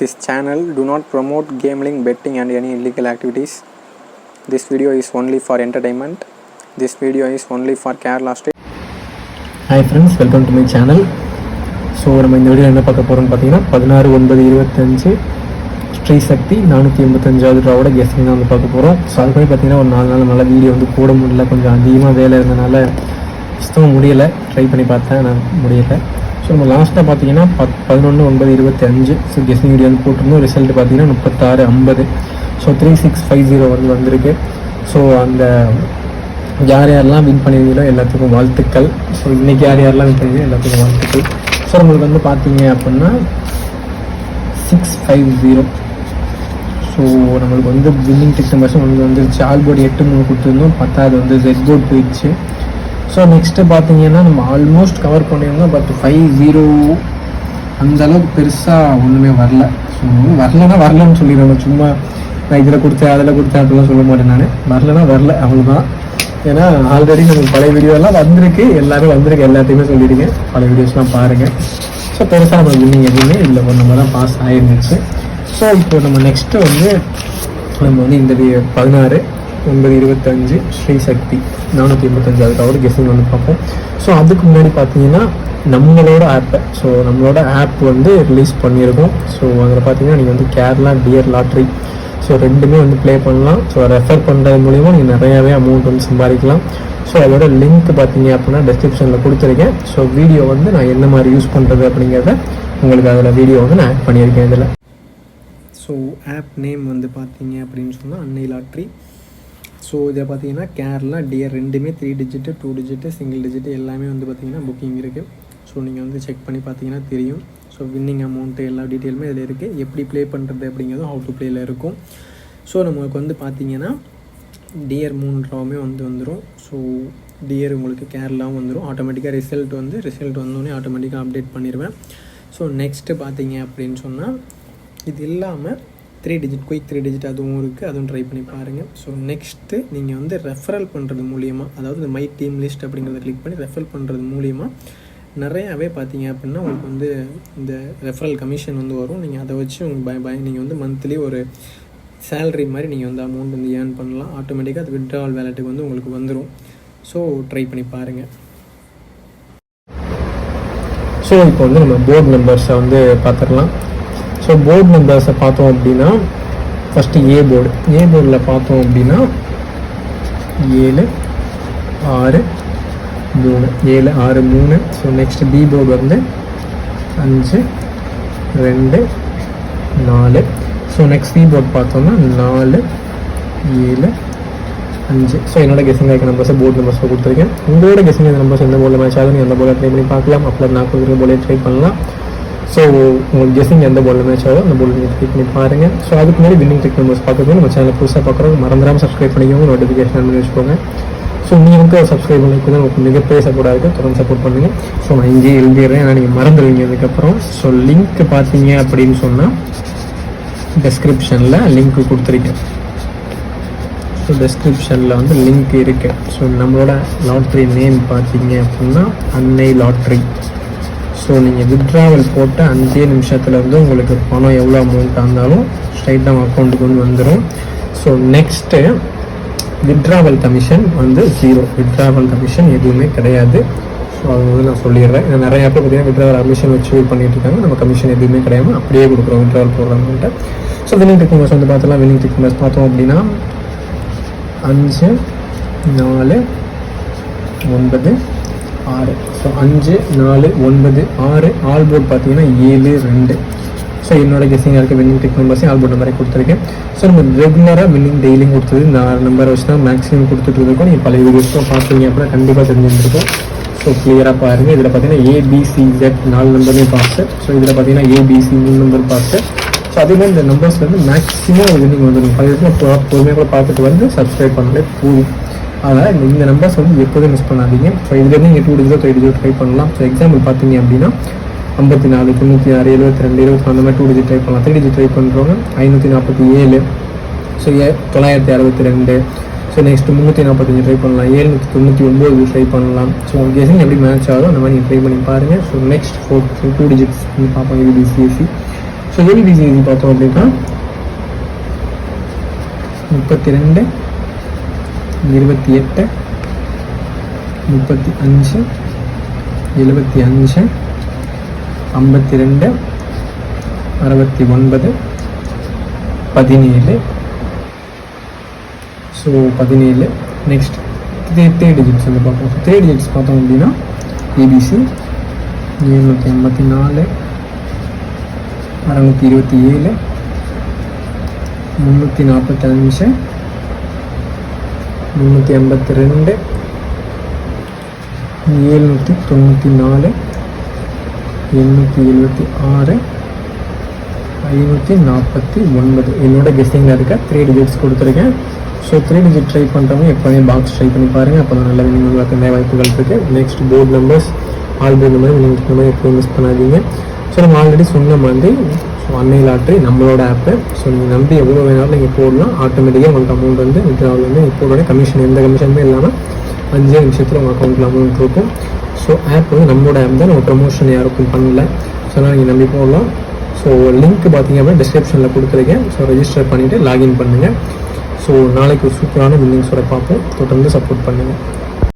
This channel do not promote gambling, betting and any illegal activities. This video is only for entertainment. This video is only for Kerala state. Hi friends welcome to my channel so நம்ம இந்த video என்ன பார்க்க போகிறோம்னு பார்த்தீங்கன்னா பதினாறு ஒன்பது இருபத்தஞ்சு ஸ்ரீ சக்தி நானூற்றி எண்பத்தஞ்சாவது ரூபாவோட கெஸ்டிங் தான் வந்து பார்க்க போகிறோம் ஸோ அதுக்கு பார்த்தீங்கன்னா ஒரு நாலு நாள் நல்ல வீடியோ வந்து போட முடியல கொஞ்சம் அதிகமாக வேலை இருந்தனால சுத்தமாக முடியலை ட்ரை பண்ணி பார்த்தேன் நான் முடியலை ஸோ நம்ம லாஸ்ட்டாக பார்த்தீங்கன்னா பத் பதினொன்று ஒன்பது இருபத்தி அஞ்சு. ஸோ கெஸ்டிங் வீடியோ வந்து போட்டிருந்தோம். ரிசல்ட் பார்த்தீங்கன்னா முப்பத்தாறு ஐம்பது. So three six five zero வந்து வந்திருக்கு. ஸோ அந்த யார் யாரெல்லாம் வின் பண்ணியிருந்தீங்களோ எல்லாத்துக்கும் வாழ்த்துக்கள். ஸோ இன்றைக்கி யார் யாரெல்லாம் வின் பண்ணியிருந்தீங்களோ எல்லாத்துக்கும் வாழ்த்துக்கள். ஸோ நம்மளுக்கு வந்து பார்த்தீங்க அப்படின்னா சிக்ஸ் ஃபைவ் ஜீரோ ஸோ நம்மளுக்கு வந்து வின்னிங் டிக் நம்பர்ஸ் வந்து வந்துருச்சு. ஆல் போர்டு எட்டு மூணு கொடுத்துருந்தோம். பத்தாவது வந்து ஜெட் போர்டு போயிடுச்சு. ஸோ நெக்ஸ்ட்டு பார்த்தீங்கன்னா நம்ம ஆல்மோஸ்ட் கவர் பண்ணியிருந்தோம் பட் ஃபைவ் ஜீரோ அந்தளவுக்கு பெருசாக ஒன்றுமே வரல. ஸோ வரலன்னா வரலன்னு சொல்லிடுவேன் சும்மா நான் இதில் கொடுத்தேன் அதில் கொடுத்தேன் அப்படிலாம் சொல்ல மாட்டேன் நான். வரலன்னா வரல அவ்வளோதான் ஏன்னா ஆல்ரெடி நமக்கு பழைய வீடியோலாம் வந்திருக்கு. எல்லாரும் வந்திருக்கு எல்லாத்தையுமே சொல்லிடுங்க. பழைய வீடியோஸ்லாம் பாருங்கள் ஸோ பெருசாக நம்ம வின்னிங் எதுவுமே இல்லை. ஒன்று நம்ம தான் பாஸ் ஆகிருந்துச்சு ஸோ இப்போ நம்ம நெக்ஸ்ட்டு வந்து நம்ம வந்து இந்த பதினாறு. ஒன்பது இருபத்தஞ்சு ஸ்ரீ சக்தி. நானூற்றி எண்பத்தஞ்சாவது டவர் கெஸ்டிங் வந்து பார்ப்போம். ஸோ அதுக்கு முன்னாடி பார்த்தீங்கன்னா நம்மளோட ஆப்பை ஸோ நம்மளோட ஆப் வந்து ரிலீஸ் பண்ணியிருக்கோம். ஸோ அதில் பார்த்தீங்கன்னா நீங்கள் வந்து கேரளா டியர் லாட்ரி ஸோ ரெண்டுமே வந்து ப்ளே பண்ணலாம். ஸோ ரெஃபர் பண்ணுறது மூலிமா நீங்கள் நிறையாவே அமௌண்ட் வந்து சம்பாதிக்கலாம். ஸோ அதோட லிங்க் பார்த்தீங்க அப்படின்னா டிஸ்கிரிப்ஷனில் கொடுத்துருக்கேன். ஸோ வீடியோ வந்து நான் என்ன மாதிரி யூஸ் பண்ணுறது அப்படிங்கிறத உங்களுக்கு அதில் வீடியோ வந்து நான் ஆட் பண்ணியிருக்கேன் இதில். ஸோ ஆப் நேம் வந்து பார்த்தீங்க அப்படின்னு சொன்னால் அன்னை லாட்ரி ஸோ இதில் பார்த்தீங்கன்னா கேரளா டியர் ரெண்டுமே three digit two digit single digit எல்லாமே வந்து பார்த்திங்கன்னா புக்கிங் இருக்குது ஸோ நீங்கள் வந்து செக் பண்ணி பார்த்தீங்கன்னா தெரியும். ஸோ வின்னிங் அமௌண்ட்டு எல்லா டீட்டெயிலுமே இதில் இருக்குது எப்படி ப்ளே பண்ணுறது அப்படிங்கிறதும் ஹவு டு ப்ளேயில் இருக்கும். ஸோ நமக்கு வந்து பார்த்தீங்கன்னா டியர் மூணு ரூபாவுமே வந்து வந்துடும் ஸோ டியர் உங்களுக்கு கேரளாவும் வந்துடும் ஆட்டோமேட்டிக்காக ரிசல்ட் வந்து ரிசல்ட் வந்தோடனே ஆட்டோமேட்டிக்காக அப்டேட் பண்ணிடுவேன் ஸோ நெக்ஸ்ட்டு பார்த்தீங்க அப்படின்னு சொன்னால் இது இல்லாமல் three digit quick three digit அதுவும் இருக்குது அதுவும் ட்ரை பண்ணி பாருங்கள் ஸோ நெக்ஸ்ட்டு நீங்கள் வந்து ரெஃபரல் பண்ணுறது மூலியமாக அதாவது இந்த மை டீம் லிஸ்ட் அப்படிங்கிறத கிளிக் பண்ணி ரெஃபர் பண்ணுறது மூலியமாக நிறையாவே பார்த்தீங்க அப்படின்னா உங்களுக்கு வந்து இந்த ரெஃபரல் கமிஷன் வந்து வரும். நீங்கள் அதை வச்சு உங்களுக்கு பய பய நீங்கள் வந்து மந்த்லி ஒரு சேலரி மாதிரி நீங்கள் வந்து அமௌண்ட் வந்து ஏர்ன் பண்ணலாம். ஆட்டோமேட்டிக்காக அது விட்ராவல் வேலெட்டுக்கு வந்து உங்களுக்கு வந்துடும் ஸோ ட்ரை பண்ணி பாருங்கள் ஸோ இப்போ வந்து நம்ம போர்டு மெம்பர்ஸை வந்து பார்த்துடலாம் ஸோ போர்டு நம்பர்ஸை பார்த்தோம் அப்படின்னா ஃபஸ்ட்டு ஏ போர்டு ஏ போர்டில் பார்த்தோம் அப்படின்னா ஏழு ஆறு மூணு. ஏழு ஆறு மூணு. ஸோ நெக்ஸ்ட் பி போர்டு வந்து அஞ்சு ரெண்டு நாலு. ஸோ நெக்ஸ்ட் சி போர்டு பார்த்தோம்னா நாலு ஏழு அஞ்சு. ஸோ என்னோட கெஸிங் ஆகிற நம்பர்ஸை போர்டு நம்பர்ஸில் கொடுத்துருக்கேன். உங்களோட கெஸிங் ஆகிற நம்பர்ஸ் எந்த போர்டில் மேட்ச் ஆகுது நீங்கள் அந்த போர்டில் ட்ரை பண்ணி பார்க்கலாம். அப்போ நான் கொடுக்குற போர்டே ட்ரை பண்ணலாம். ஸோ உங்களுக்கு கெஸிங் எந்த போர்டில் மேட்ச் ஆகும் அந்த போர்டில் நீங்கள் ட்ரை பண்ணி பாருங்கள் ஸோ அதுக்கு முன்னாடி வின்னிங் டெக் நம்பர்ஸ் பார்க்குறது நம்ம சேனல் புதுசாக பார்க்குறோம். மறந்துடாமல் சப்ஸ்கிரைப் பண்ணிக்கோங்க. நோட்டிஃபிகேஷன் பண்ணி வச்சுக்கோங்க. ஸோ நீங்கள் வந்து சப்ஸ்கிரைப் பண்ணிக்கு தான் உங்களுக்கு மிகப்பெரிய சப்போர்ட்டாக இருக்குது தொடர்ந்து சப்போர்ட் பண்ணுங்கள் ஸோ நான் இங்கேயே எழுதிடுறேன். ஆனால் நீங்கள் மறந்துடுவீங்க அதுக்கப்புறம். ஸோ லிங்க் பார்த்தீங்க அப்படின்னு சொன்னால் டெஸ்கிரிப்ஷனில் லிங்க் கொடுத்துருக்கேன். ஸோ டெஸ்கிரிப்ஷனில் வந்து லிங்க் இருக்குது ஸோ நம்மளோட லாட்ரி நேம் பார்த்தீங்க அப்படின்னா அன்னை லாட்ரி ஸோ நீங்கள் வித்ட்ராவல் போட்ட அஞ்சே நிமிஷத்தில் வந்து உங்களுக்கு பணம் எவ்வளோ அமௌண்ட்டாக இருந்தாலும் ஸ்ட்ரைட்டாக அக்கௌண்ட்டுக்கு வந்து வந்துடும் ஸோ நெக்ஸ்ட்டு வித்ட்ராவல் கமிஷன் வந்து ஜீரோ வித்ட்ராவல் கமிஷன் எதுவுமே கிடையாது. ஸோ அது வந்து நான் சொல்லிடுறேன். ஏன்னா நிறைய பேர் பார்த்தீங்கன்னா வித்ட்ராவல் கமிஷன் வச்சு வெயிட் பண்ணிட்டு இருக்காங்க. நம்ம கமிஷன் எதுவுமே கிடையாது அப்படியே கொடுக்குறோம் வித்ட்ராவல் போடுறவங்கள்ட்ட ஸோ வினிங் டெக்னஸ் வந்து பார்த்தலாம் வினிங் டெக்னஸ் பார்த்தோம் அப்படின்னா அஞ்சு நாலு ஒன்பது ஆறு. ஸோ அஞ்சு நாலு ஒன்பது ஆறு ஆல் போர்ட் பார்த்தீங்கன்னா ஏழு ரெண்டு. ஸோ என்னோட கெஸிங்காக இருக்க வின்னிங் டெக் நம்பர்ஸையும் ஆல் போர்ட் நம்பரை கொடுத்துருக்கேன். ஸோ நம்ம ரெகுலராக வின்னிங் டெய்லியும் கொடுத்தது. நாலு நம்பரை வச்சு தான் மேக்ஸிமம் கொடுத்துட்டு இருக்கோம். நீங்கள் பழைய வீடியோஸ்க்கும் பார்த்தீங்க அப்படின்னா கண்டிப்பாக தெரிஞ்சிருந்துருக்கும். ஸோ கிளியராக பாருங்கள் இதில் பார்த்தீங்கன்னா ஏபிசிஜெட் நாலு நம்பரையும் பார்த்து ஸோ இதில் பார்த்தீங்கன்னா ஏபிசி மூணு நம்பர் பார்த்து ஸோ அதே மாதிரி இந்த நம்பர்ஸ்லேருந்து மேக்ஸிமம் வின்னிங் வந்துடும் பழைய இடத்துல பொறுமையாக கூட பார்த்துட்டு வந்து சப்ஸ்கிரைப் பண்ணாலே போதும் அதனால் இந்த இந்த நம்பர்ஸ் வந்து எப்போதும் மிஸ் பண்ணாதீங்க. ஸோ இதுலேருந்து நீங்கள் டூ டிஜிட்டோ த்ரீ டிஜிட்டோ ட்ரை பண்ணலாம். ஸோ எக்ஸாம்பிள் பார்த்தீங்க அப்படின்னா ஐம்பத்தி நாலு தொண்ணூற்றி ஆறு எழுபத்தி ரெண்டு இருபத்தி அந்த மாதிரி டூ டிஜிட் ட்ரை பண்ணலாம். த்ரீ டிஜிட் ட்ரை பண்ணுறவங்க ஐநூற்றி நாற்பத்தி ஏழு ஸோ ஏ தொள்ளாயிரத்தி அறுபத்தி ரெண்டு ஸோ நெக்ஸ்ட் முந்நூற்றி நாற்பத்தஞ்சு ட்ரை பண்ணலாம். ஏழ்நூற்றி தொண்ணூற்றி ஒம்பது ட்ரை பண்ணலாம். ஸோ உங்கள் எப்படி மேட்ச் ஆகும் அந்த மாதிரி நீங்கள் ட்ரை பண்ணி பாருங்கள் so next four two digits பார்ப்போம். இது ஸோ ஏபிபிசி பார்த்தோம் அப்படின்னா முப்பத்தி ரெண்டு இருபத்தி எட்டு முப்பத்தி அஞ்சு எழுபத்தி அஞ்சு ஐம்பத்தி ரெண்டு அறுபத்தி ஒன்பது பதினேழு. ஸோ பதினேழு. நெக்ஸ்ட் த்ரீ த்ரீ டிஜிட்ஸ் வந்து பார்ப்போம். த்ரீ டிஜிட்ஸ் பார்த்தோம் அப்படின்னா ஏபிசி எழுநூற்றி ஐம்பத்தி நாலு அறநூற்றி இருபத்தி ஏழு முந்நூற்றி நாற்பத்தஞ்சு முந்நூற்றி ஐம்பத்தி ரெண்டு. ஏழ்நூற்றி தொண்ணூற்றி நாலு. எண்ணூற்றி எழுபத்தி ஆறு. ஐநூற்றி நாற்பத்தி ஒன்பது. என்னோட கெஸ்டிங்கில் இருக்க த்ரீ டிஜிட்ஸ் கொடுத்துருக்கேன். ஸோ த்ரீ டிஜிட் ட்ரை பண்ணுறவங்க எப்போவுமே பாக்ஸ் ட்ரை பண்ணி பாருங்கள் அப்போ தான் நல்ல வினிங் உங்களுக்கு நிறைய வாய்ப்புகள் இருக்குது next board numbers all board number நீங்கள் எப்போதும் எப்போவும் மிஸ் பண்ணாதீங்க. ஸோ நம்ம ஆல்ரெடி சொன்ன மாதிரி ஸோ அன்னை லாட்ரி நம்மளோட ஆப்பு ஸோ நீங்கள் நம்பி எவ்வளோ வேணாலும் நீங்கள் போடலாம். ஆட்டோமேட்டிக்காக உங்களுக்கு அமௌண்ட் வந்து வித்ராவில் வந்து இப்போ கமிஷன் எந்த கமிஷனுமே இல்லாமல் அஞ்சே நிமிஷத்தில் உங்கள் அக்கௌண்ட்டில் அமௌண்ட் இருக்கும். ஸோ ஆப் வந்து நம்மளோட ஆப் தான். நம்ம ப்ரொமோஷன் யாருக்கும் பண்ணல. ஸோ அதனால் நீங்கள் நம்பி போடலாம். ஸோ லிங்க் பார்த்தீங்க அப்படின்னா டிஸ்கிரிப்ஷனில் கொடுத்துருக்கேன். ஸோ ரெஜிஸ்டர் பண்ணிவிட்டு லாகின் பண்ணுங்கள் ஸோ நாளைக்கு ஒரு சூப்பரான வில்லிங்ஸோட பார்ப்போம். தொடர்ந்து சப்போர்ட் பண்ணுங்கள்